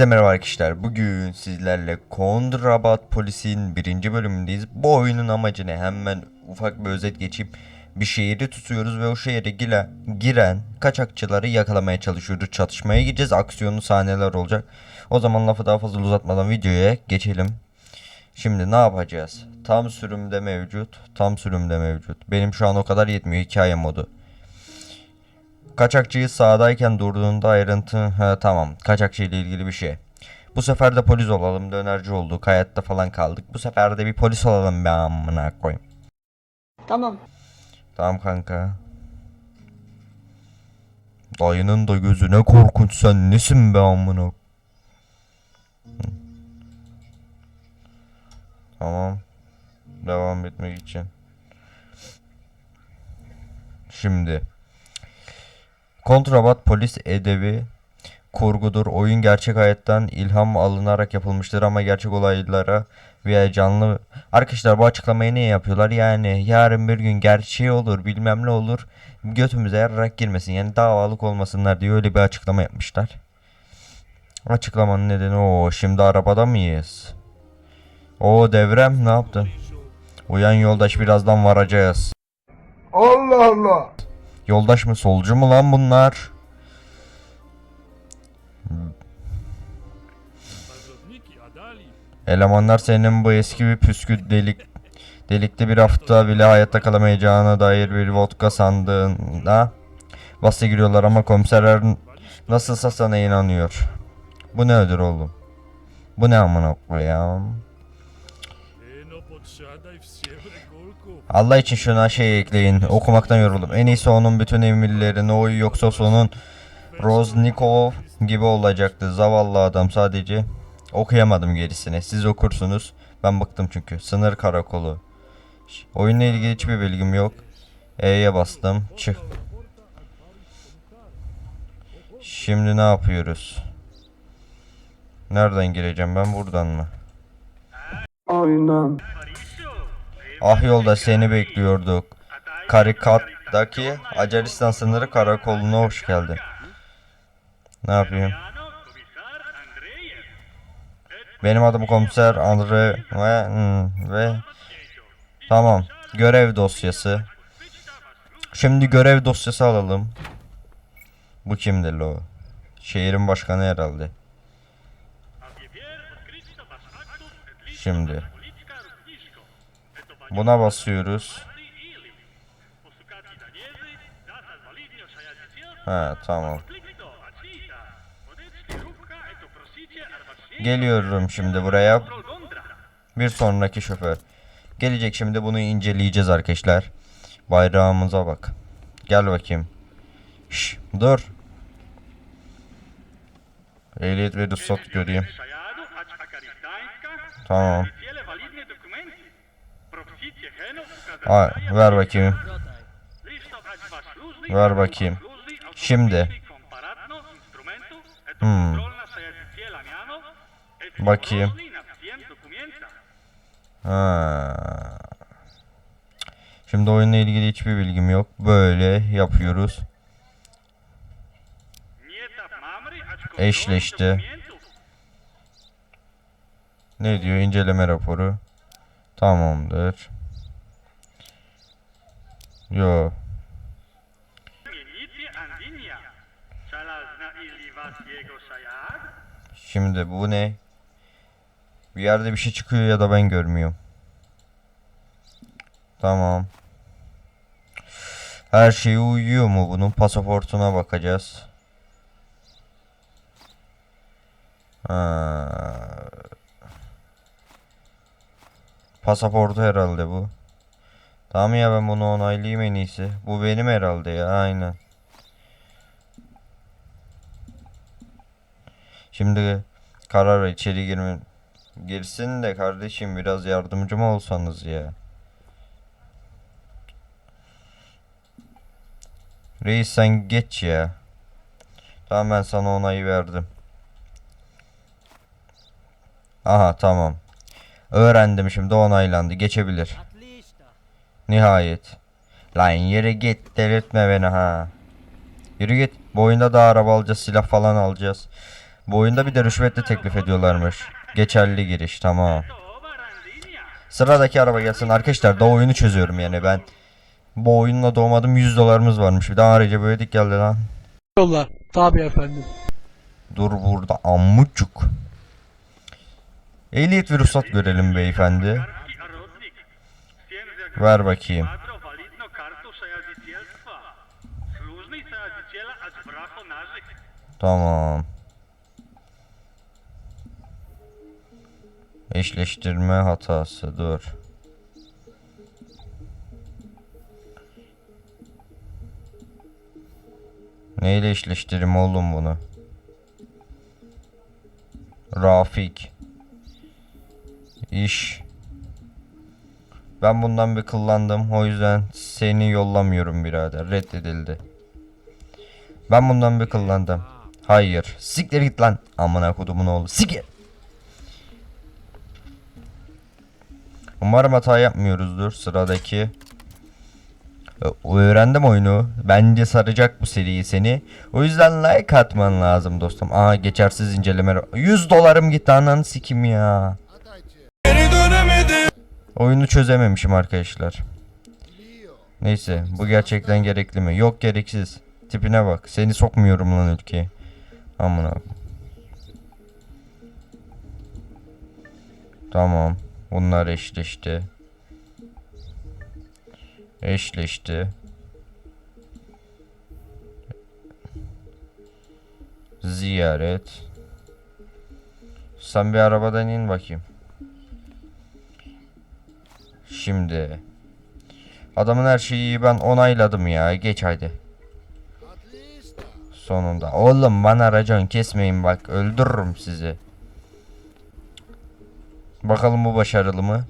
Hepinize merhaba arkadaşlar. Bugün sizlerle Kontrabat Polis'in birinci bölümündeyiz. Bu oyunun amacı ne? Hemen ufak bir özet geçeyim. Bir şehri tutuyoruz ve o şehre gire, giren kaçakçıları yakalamaya çalışıyoruz. Çatışmaya gideceğiz. Aksiyonlu sahneler olacak. O zaman lafı daha fazla uzatmadan videoya geçelim. Şimdi ne yapacağız? Tam sürümde mevcut. Tam sürümde mevcut. Benim şu an o kadar yetmiyor hikaye modu. Kaçakçıyı sağdayken durduğunda ayrıntı... Ha, tamam. Kaçakçı ile ilgili bir şey. Bu sefer de polis olalım. Dönerci olduk. Hayatta falan kaldık. Bu sefer de bir polis olalım be amına koyayım. Tamam. Tamam kanka. Dayının da gözüne korkunç sen nesin be amına. Tamam. Devam etmek için. Şimdi. Kontrabat polis edebi kurgudur. Oyun gerçek hayattan ilham alınarak yapılmıştır ama gerçek olaylara veya canlı... Arkadaşlar bu açıklamayı niye yapıyorlar? Yani yarın bir gün gerçeği olur bilmem ne olur götümüze yararak girmesin. Yani davalık olmasınlar diye öyle bir açıklama yapmışlar. Açıklamanın nedeni o. Şimdi arabada mıyız? O devrem ne yaptın? Uyan yoldaş birazdan varacağız. Allah Allah. Yoldaş mı solcu mu lan bunlar? Elemanlar senin bu eski bir püskü delik delikli bir hafta bile hayatta kalamayacağına dair bir vodka sandığında bahse giriyorlar ama komiserler nasılsa sana inanıyor. Bu ne ödür oğlum? Bu ne amına koyayım? Allah için şuna şey ekleyin. Okumaktan yoruldum. En iyisi onun bütün emirlerini oy yoksa sonun Roznikov gibi olacaktı. Zavallı adam sadece. Okuyamadım gerisini. Siz okursunuz. Ben bıktım çünkü. Sınır karakolu. Oyunla ilgili hiçbir bilgim yok. E'ye bastım. Çık. Şimdi ne yapıyoruz? Nereden gireceğim ben buradan mı? Aynen. Ah yolda seni bekliyorduk. Karikat'taki Acaristan sınırı karakoluna hoş geldin. Ne yapayım? Benim adım komiser Andre ve hmm, ve tamam görev dosyası. Şimdi görev dosyası alalım. Bu kimdir lo? Şehrin başkanı herhalde. Şimdi buna basıyoruz. Ha tamam. Geliyorum şimdi buraya. Bir sonraki şoför. Gelecek şimdi bunu inceleyeceğiz arkadaşlar. Bayrağımıza bak. Gel bakayım. Şş, dur. Ehliyet ve ruhsat göreyim. Tamam. Aa, ver bakayım. Ver bakayım. Şimdi. Hmm. Bakayım. Ha. Şimdi oyunla ilgili hiçbir bilgim yok. Böyle yapıyoruz. Eşleşti. Ne diyor? İnceleme raporu. Tamamdır. Yo. Şimdi bu ne? Bir yerde bir şey çıkıyor ya da ben görmüyorum. Tamam. Her şey uyuyor mu bunun? Pasaportuna bakacağız. Ha. Pasaportu herhalde bu. Tamam ya ben bunu onaylayayım en iyisi. Bu benim herhalde ya aynen. Şimdi karar içeri girme. Girsin de kardeşim biraz yardımcı mı olsanız ya. Reis sen geç ya. Tamam ben sana onayı verdim. Aha tamam. Öğrendim şimdi onaylandı. Geçebilir. Nihayet. Lan yere git delirtme beni ha. Yürü git. Bu oyunda da araba alacağız silah falan alacağız. Bu oyunda bir de rüşvetli teklif ediyorlarmış. Geçerli giriş tamam. Sıradaki araba gelsin arkadaşlar da oyunu çözüyorum yani ben. Bu oyunla doğmadım 100 dolarımız varmış. Bir daha ayrıca böyle dik geldi lan. Yollar. Tabii efendim. Dur burada ammucuk. Ehliyet ve ruhsat görelim beyefendi. Ver bakayım. Tamam. Eşleştirme hatası dur. Neyle eşleştireyim oğlum bunu? Rafik. İş. Ben bundan bir kullandım. O yüzden seni yollamıyorum birader. Reddedildi. Ben bundan bir kullandım. Hayır. Siktir git lan. Amına kodumun oğlu. Sikir. Umarım hata yapmıyoruzdur. Sıradaki. Öğrendim oyunu. Bence saracak bu seriyi seni. O yüzden like atman lazım dostum. Aa geçersiz inceleme. 100 dolarım gitti ananı sikim ya. Oyunu çözememişim arkadaşlar. Neyse bu gerçekten gerekli mi? Yok gereksiz. Tipine bak. Seni sokmuyorum lan ülkeye. Amına. Tamam. Bunlar eşleşti. Eşleşti. Ziyaret. Sen bir arabadan in bakayım. Şimdi. Adamın her şeyi ben onayladım ya. Geç haydi. Sonunda. Oğlum bana racon kesmeyin bak. Öldürürüm sizi. Bakalım bu başarılı mı?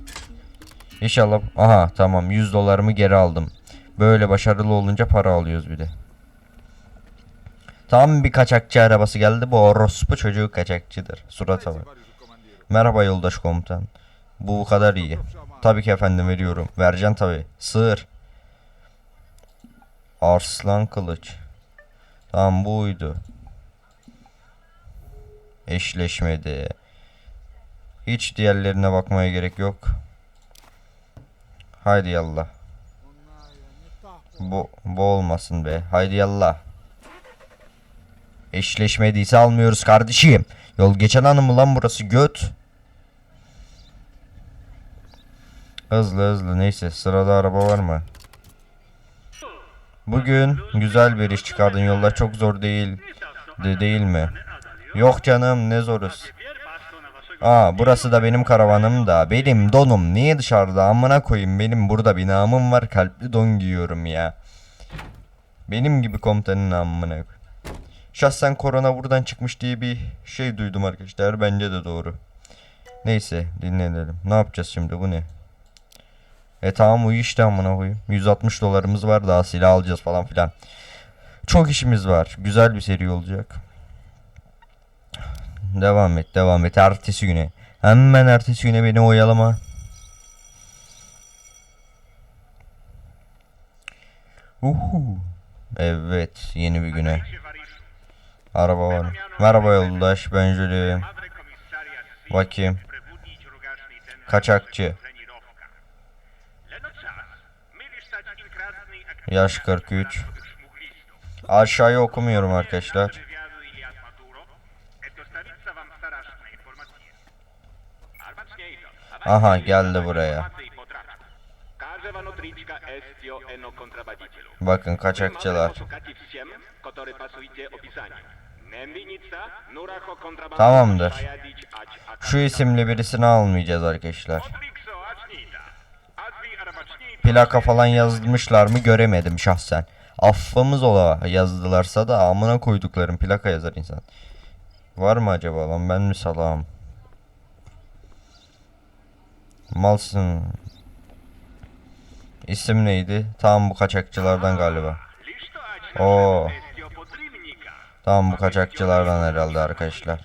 İnşallah. Aha tamam 100 dolarımı geri aldım. Böyle başarılı olunca para alıyoruz bir de. Tam bir kaçakçı arabası geldi. Bu orospu çocuğu kaçakçıdır. Surata bak. Merhaba yoldaş komutan. Bu bu kadar iyi. Tabii ki efendim veriyorum. Vereceğim tabii. Sığır. Arslan kılıç. Tamam buydu. Eşleşmedi. Hiç diğerlerine bakmaya gerek yok. Haydi yallah. Bu, bu olmasın be. Haydi yallah. Eşleşmediyse almıyoruz kardeşim. Yol geçen hanım lan burası göt? Hızlı hızlı neyse sırada araba var mı? Bugün güzel bir iş çıkardın yollar çok zor değil de değil mi? Yok canım ne zoruz. Aa burası da benim karavanım da benim donum niye dışarıda amına koyayım benim burada bir namım var kalpli don giyiyorum ya. Benim gibi komutanın amına. Şahsen korona buradan çıkmış diye bir şey duydum arkadaşlar bence de doğru. Neyse dinleyelim. Ne yapacağız şimdi bu ne? E tamam uyu işte amına koyayım. 160 dolarımız var daha silah alacağız falan filan. Çok işimiz var. Güzel bir seri olacak. Devam et devam et. Ertesi güne. Hemen ertesi güne beni oyalama. Uhu. Evet yeni bir güne. Araba var. Merhaba yoldaş ben Julie. Bakayım. Kaçakçı. Yaş 43. Aşağıya okumuyorum arkadaşlar. Aha geldi buraya. Bakın kaçakçılar. Tamamdır. Şu isimli birisini almayacağız arkadaşlar. Plaka falan yazmışlar mı göremedim şahsen. Affımız ola yazdılarsa da amına koyduklarım plaka yazar insan. Var mı acaba lan ben mi salağım? Malsın. İsim neydi? Tamam bu kaçakçılardan galiba. Oo. Tamam bu kaçakçılardan herhalde arkadaşlar.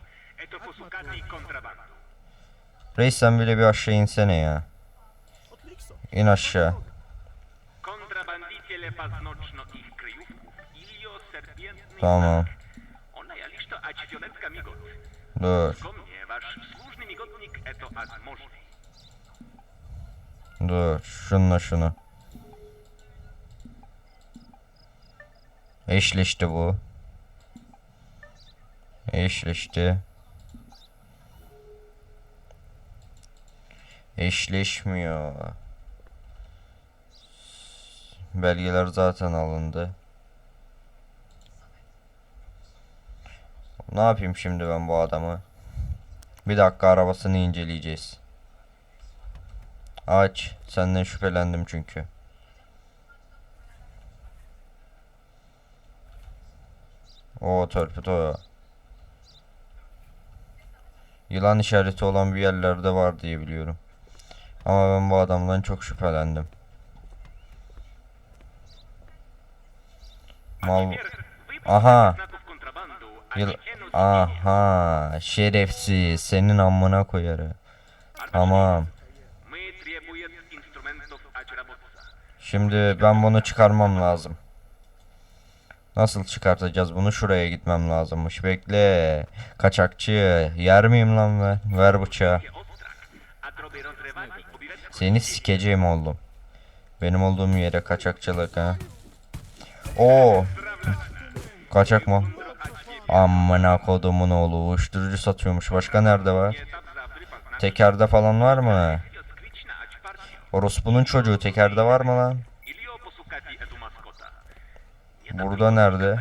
Reis sen bile bir aşağı insene ya. İn aşağı. Tamam. Dur. Dur. Şunla şunu. Eşleşti bu. Eşleşti. Eşleşmiyor. Belgeler zaten alındı. Ne yapayım şimdi ben bu adamı? Bir dakika arabasını inceleyeceğiz. Aç. Senden şüphelendim çünkü. O torpido. Yılan işareti olan bir yerlerde var diye biliyorum. Ama ben bu adamdan çok şüphelendim. Mal... Aha. Yıl... Aha. Şerefsiz. Senin amına koyarı. Tamam. Şimdi ben bunu çıkarmam lazım. Nasıl çıkartacağız bunu? Şuraya gitmem lazımmış. Bekle. Kaçakçı. Yer miyim lan ben? Ver bıçağı. Seni sikeceğim oğlum. Benim olduğum yere kaçakçılık ha. Oo. Kaçak mı? Amına kodumun oğlu. Uyuşturucu satıyormuş. Başka nerede var? Tekerde falan var mı? Orospu'nun çocuğu tekerde var mı lan? Burada nerede?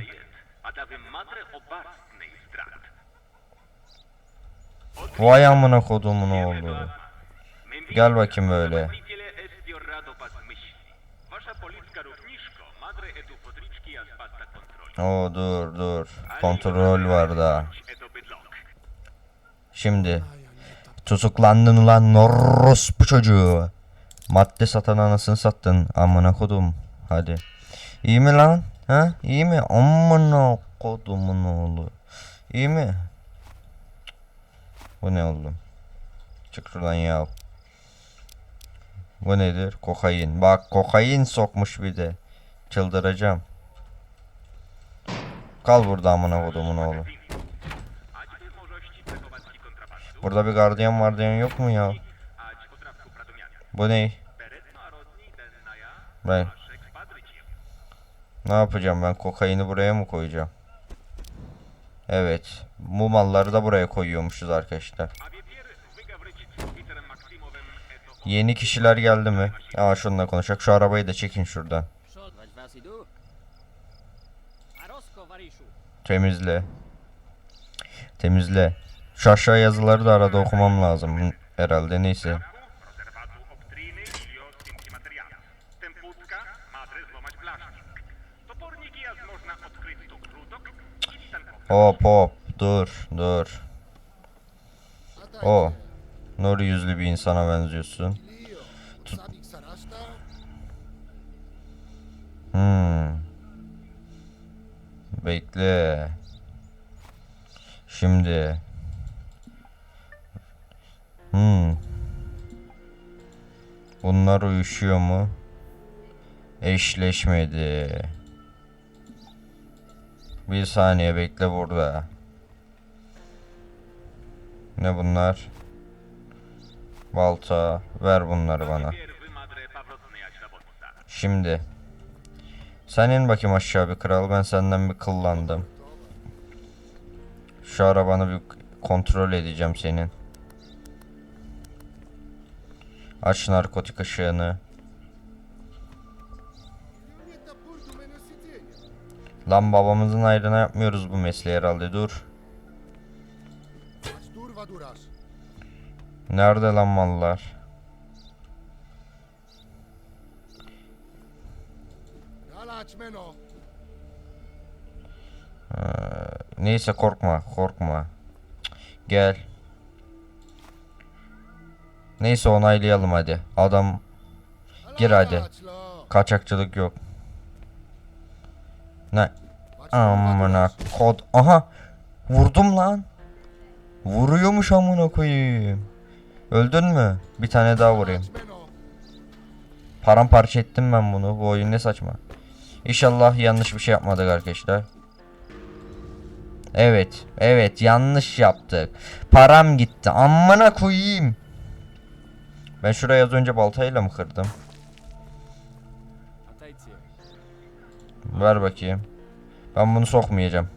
Vay amına kodumun oğlu. Gel bakayım böyle. Oo dur dur. Kontrol var da. Şimdi. Tutuklandın ulan orospu çocuğu. Madde satan anasını sattın. Amına kodum. Hadi. İyi mi lan? Ha? İyi mi? Amına kodumun oğlu. İyi mi? Bu ne oğlum? Çık şuradan ya. Bu nedir? Kokain. Bak kokain sokmuş bir de. Çıldıracağım. Kal burada amına kodumun oğlu. Burada bir gardiyan vardiyan yok mu ya? Bu ne? Ben ne yapacağım ben kokaini buraya mı koyacağım? Evet. Bu malları da buraya koyuyormuşuz arkadaşlar. Yeni kişiler geldi mi? Aa şununla konuşacak. Şu arabayı da çekin şuradan. Temizle. Temizle. Şu aşağı yazıları da arada okumam lazım herhalde neyse. Hop hop dur dur. O. Nur yüzlü bir insana benziyorsun. Tut. Hmm. Bekle. Şimdi. Hmm. Bunlar uyuşuyor mu? Eşleşmedi. Bir saniye bekle burada. Ne bunlar? Balta. Ver bunları bana. Şimdi. Sen in bakayım aşağı bir kral. Ben senden bir kıllandım. Şu arabanı bir kontrol edeceğim senin. Aç narkotik ışığını. Lan babamızın ayrına yapmıyoruz bu mesleği herhalde dur. Nerede lan mallar? Meno. Neyse korkma korkma. Gel. Neyse onaylayalım hadi. Adam Gir hadi. Kaçakçılık yok. Ne? Amına kod. Aha. Vurdum lan. Vuruyormuş amına koyayım. Öldün mü? Bir tane daha vurayım. Paramparça ettim ben bunu. Bu oyun ne saçma. İnşallah yanlış bir şey yapmadık arkadaşlar. Evet, evet yanlış yaptık. Param gitti. Amına koyayım. Ben şurayı az önce baltayla mı kırdım? Ver bakayım. Ben bunu sokmayacağım.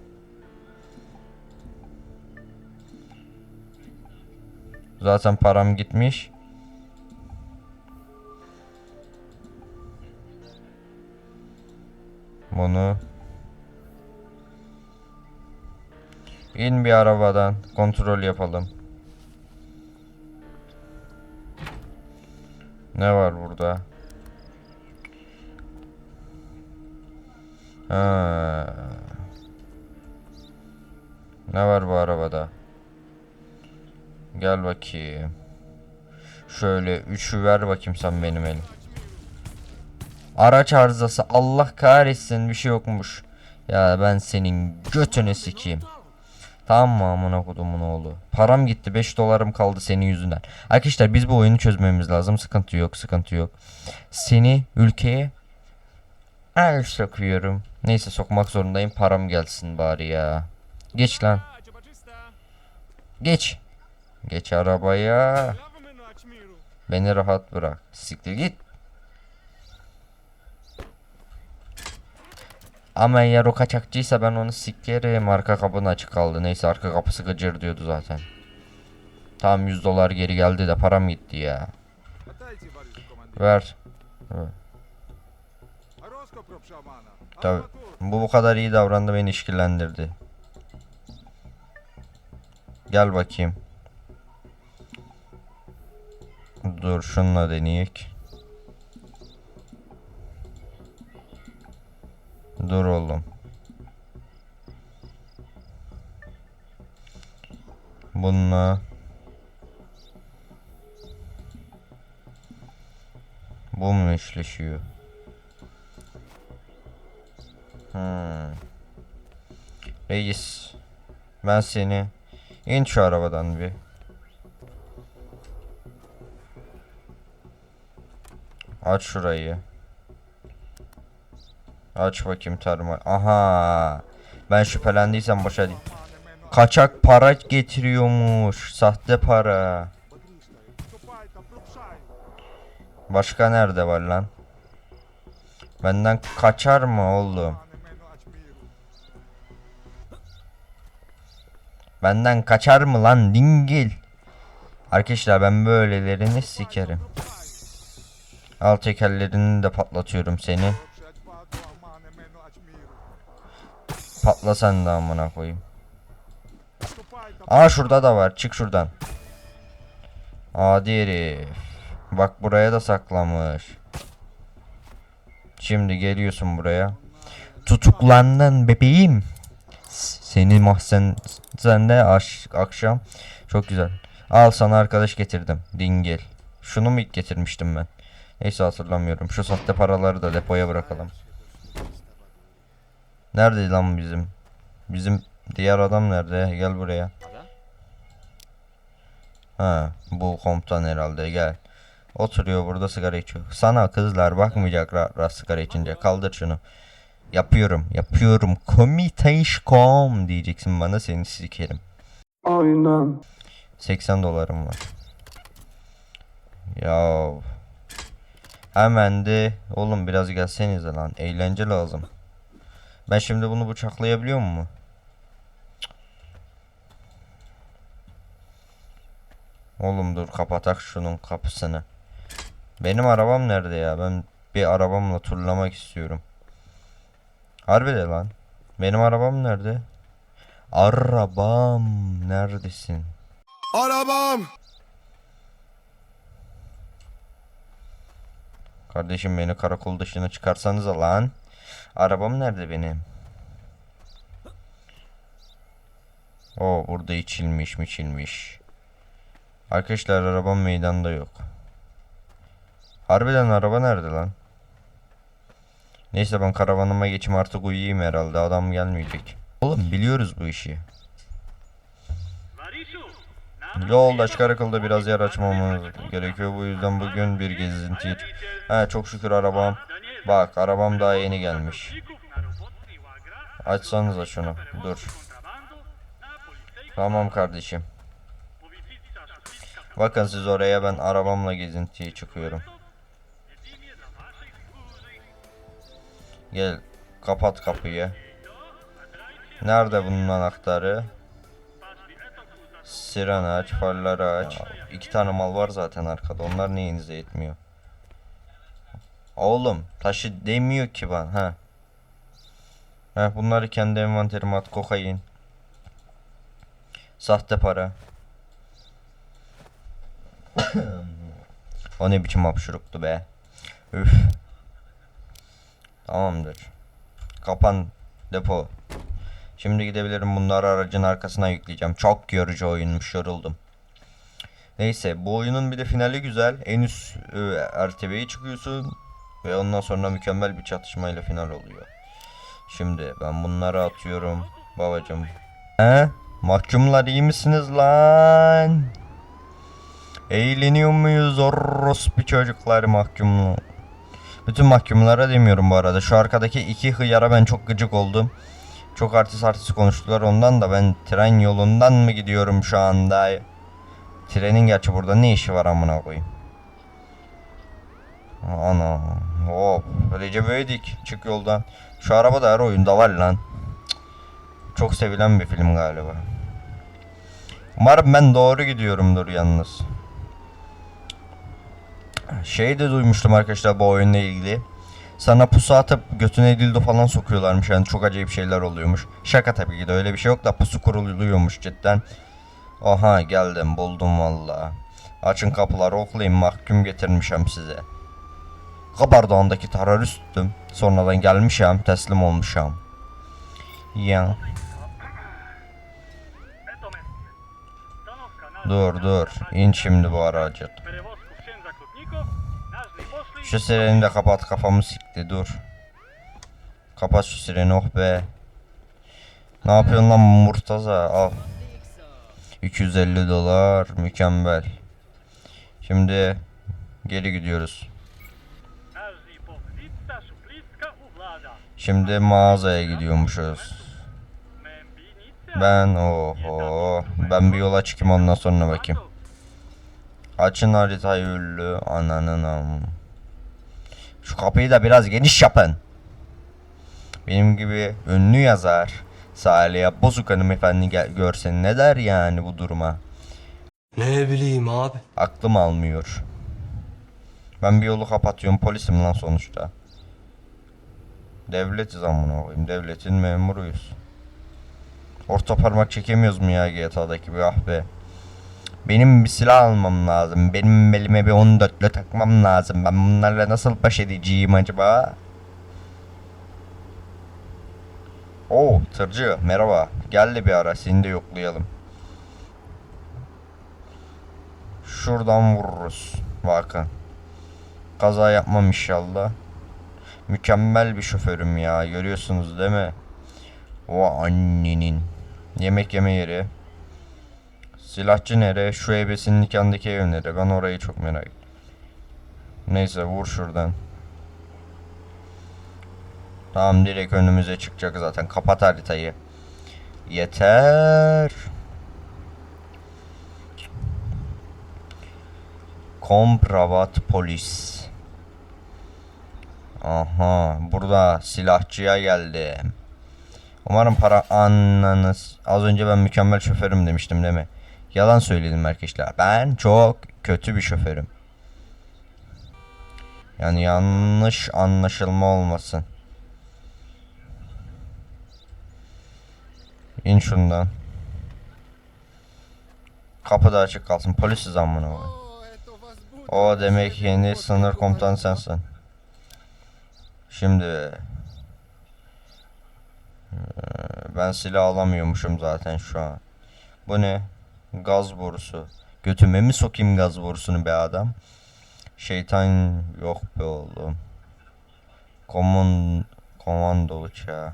Zaten param gitmiş. Bunu İn bir arabadan kontrol yapalım. Ne var burada? Ha. Ne var bu arabada? Gel bakayım. Şöyle üçü ver bakayım sen benim elim. Araç arızası Allah kahretsin bir şey yokmuş. Ya ben senin götünü sikeyim. Tamam mı amına kodumun oğlu? Param gitti 5 dolarım kaldı senin yüzünden. Arkadaşlar biz bu oyunu çözmemiz lazım. Sıkıntı yok sıkıntı yok. Seni ülkeye el sokuyorum. Neyse sokmak zorundayım. Param gelsin bari ya. Geç lan. Geç. Geç arabaya. Beni rahat bırak. Siktir git. Ama eğer o kaçakçıysa ben onu sikerim. Arka kapının açık kaldı. Neyse arka kapısı gıcır diyordu zaten. Tamam 100 dolar geri geldi de param gitti ya. Ver. Tabi. Bu bu kadar iyi davrandı beni işkillendirdi. Gel bakayım. Dur şununla deneyek. Dur oğlum. Bununla. Bu mu eşleşiyor? Hmm. Reis. Ben seni in şu arabadan bir. Aç şurayı. Aç bakayım termal. Aha. Ben şüphelendiysem boşa değil. Kaçak para getiriyormuş. Sahte para. Başka nerede var lan? Benden kaçar mı oğlum? Benden kaçar mı lan dingil? Arkadaşlar ben böylelerini sikerim. Al tekerlerini de patlatıyorum seni. Patla sen de amına koyayım. Aa şurada da var. Çık şuradan. Adi herif. Bak buraya da saklamış. Şimdi geliyorsun buraya. Tutuklandın bebeğim. Seni mahzen sen de aş- akşam. Çok güzel. Al sana arkadaş getirdim. Dingil. Şunu mu ilk getirmiştim ben? Neyse hatırlamıyorum. Şu sahte paraları da depoya bırakalım. Nerede lan bizim? Bizim diğer adam nerede? Gel buraya. Ha, bu komutan herhalde gel. Oturuyor burada sigara içiyor. Sana kızlar bakmayacak rahat rahat sigara içince. Kaldır şunu. Yapıyorum, yapıyorum. Komiteşkom diyeceksin bana seni sikerim. Aynen. 80 dolarım var. Ya hemen de oğlum biraz gelsenize lan. Eğlence lazım. Ben şimdi bunu bıçaklayabiliyor mu? Oğlum dur kapatak şunun kapısını. Benim arabam nerede ya? Ben bir arabamla turlamak istiyorum. Harbi de lan. Benim arabam nerede? Arabam neredesin? Arabam! Kardeşim beni karakol dışına çıkarsanız lan. Arabam nerede benim? O burada içilmiş mi içilmiş. Arkadaşlar arabam meydanda yok. Harbiden araba nerede lan? Neyse ben karavanıma geçeyim artık uyuyayım herhalde adam gelmeyecek. Oğlum biliyoruz bu işi. Yoldaş karakolda biraz yer açmamız gerekiyor. Bu yüzden bugün bir gezinti. He çok şükür arabam. Bak arabam daha yeni gelmiş. Açsanıza şunu. Dur. Tamam kardeşim. Bakın siz oraya ben arabamla gezintiye çıkıyorum. Gel kapat kapıyı. Nerede bunun anahtarı? Siren aç, farları aç. İki tane mal var zaten arkada. Onlar neyinize yetmiyor? Oğlum taşı demiyor ki bana. Ha. Ha bunları kendi envanterime at. Kokain. Sahte para. o ne biçim hapşuruktu be. Üf. Tamamdır. Kapan depo. Şimdi gidebilirim bunları aracın arkasına yükleyeceğim. Çok yorucu oyunmuş yoruldum. Neyse bu oyunun bir de finali güzel. En üst e, RTB'ye çıkıyorsun. Ve ondan sonra mükemmel bir çatışmayla final oluyor. Şimdi ben bunları atıyorum. Babacım. He? Mahkumlar iyi misiniz lan? Eğleniyor muyuz orospu çocuklar mahkumlar? Bütün mahkumlara demiyorum bu arada. Şu arkadaki iki hıyara ben çok gıcık oldum. Çok artist artist konuştular ondan da ben tren yolundan mı gidiyorum şu anda? Trenin gerçi burada ne işi var amına koyayım? Ana hop Recep İvedik çık yoldan. Şu araba da her oyunda var lan. Çok sevilen bir film galiba. Umarım ben doğru gidiyorumdur yalnız. Şey de duymuştum arkadaşlar bu oyunla ilgili. Sana pusu atıp götüne dildo falan sokuyorlarmış yani çok acayip şeyler oluyormuş. Şaka tabii ki de öyle bir şey yok da pusu kuruluyormuş cidden. Aha geldim buldum valla. Açın kapıları oklayın mahkum getirmişim size. Xabar dağındakı teröristdim. Sonradan gəlmişəm, təslim olmuşam. Ya. Dur, dur. İn şimdi bu aracı. Şu sireni de kapat, kafamı sikti, dur. Kapat şu sireni, oh be. Ne yapıyorsun lan Murtaza? Al. 250 dolar, mükemmel. Şimdi geri gidiyoruz. Şimdi mağazaya gidiyormuşuz. Ben oho ben bir yola çıkayım ondan sonra bakayım. Açın haritayı ünlü ananın am. Şu kapıyı da biraz geniş yapın. Benim gibi ünlü yazar Salih'e Bozuk hanımefendi gel- görse ne der yani bu duruma? Ne bileyim abi. Aklım almıyor. Ben bir yolu kapatıyorum polisim lan sonuçta. Devletiz amına koyayım. Devletin memuruyuz. Orta parmak çekemiyoruz mu ya GTA'daki bir ah be. Benim bir silah almam lazım. Benim elime bir 14'lü takmam lazım. Ben bunlarla nasıl baş edeceğim acaba? Oo tırcı merhaba. Gel de bir ara seni de yoklayalım. Şuradan vururuz. Bakın. Kaza yapmam inşallah. Mükemmel bir şoförüm ya. Görüyorsunuz değil mi? O annenin. Yemek yeme yeri. Silahçı nere? Şu ebesinin nikahındaki ev nere? Ben orayı çok merak ettim. Neyse vur şuradan. Tamam direkt önümüze çıkacak zaten. Kapat haritayı. Yeter. Kompravat polis. Aha burada silahçıya geldim. Umarım para anlanız. Az önce ben mükemmel şoförüm demiştim değil mi? Yalan söyledim arkadaşlar. Ben çok kötü bir şoförüm. Yani yanlış anlaşılma olmasın. İn şundan. Kapı da açık kalsın. Polisiz amına. O demek yeni sınır komutanı sensin. Şimdi Eee, ben silah alamıyormuşum zaten şu an. Bu ne? Gaz borusu. Götüme mi sokayım gaz borusunu be adam? Şeytan yok be oğlum. Komand komando uçağı.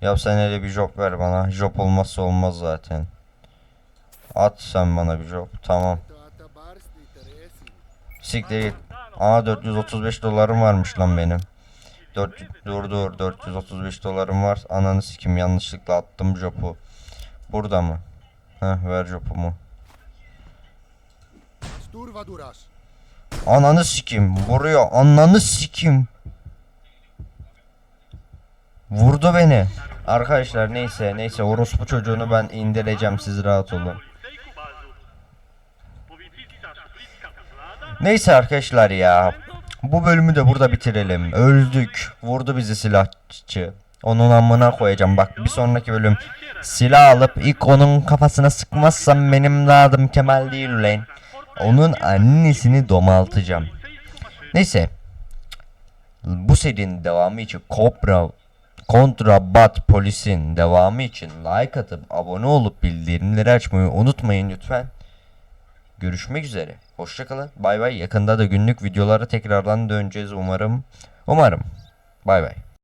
Ya sen hele bir job ver bana. Job olmazsa olmaz zaten. At sen bana bir job. Tamam. Siktir git. Aa 435 dolarım varmış lan benim. 4 dur dur 435 dolarım var. Ananı sikim yanlışlıkla attım jopu. Burada mı? Heh ver jopumu. Ananı sikim vuruyor. Ananı sikim. Vurdu beni. Arkadaşlar neyse neyse orospu çocuğunu ben indireceğim siz rahat olun. Neyse arkadaşlar ya. Bu bölümü de burada bitirelim. Öldük. Vurdu bizi silahçı. Onun amına koyacağım. Bak bir sonraki bölüm silah alıp ilk onun kafasına sıkmazsam benim de adım Kemal değil ulan. Onun annesini domaltacağım. Neyse. Bu serinin devamı için Cobra Kontra Bat Polis'in devamı için like atıp abone olup bildirimleri açmayı unutmayın lütfen. Görüşmek üzere. Hoşçakalın. Bay bay. Yakında da günlük videolara tekrardan döneceğiz umarım. Umarım. Bay bay.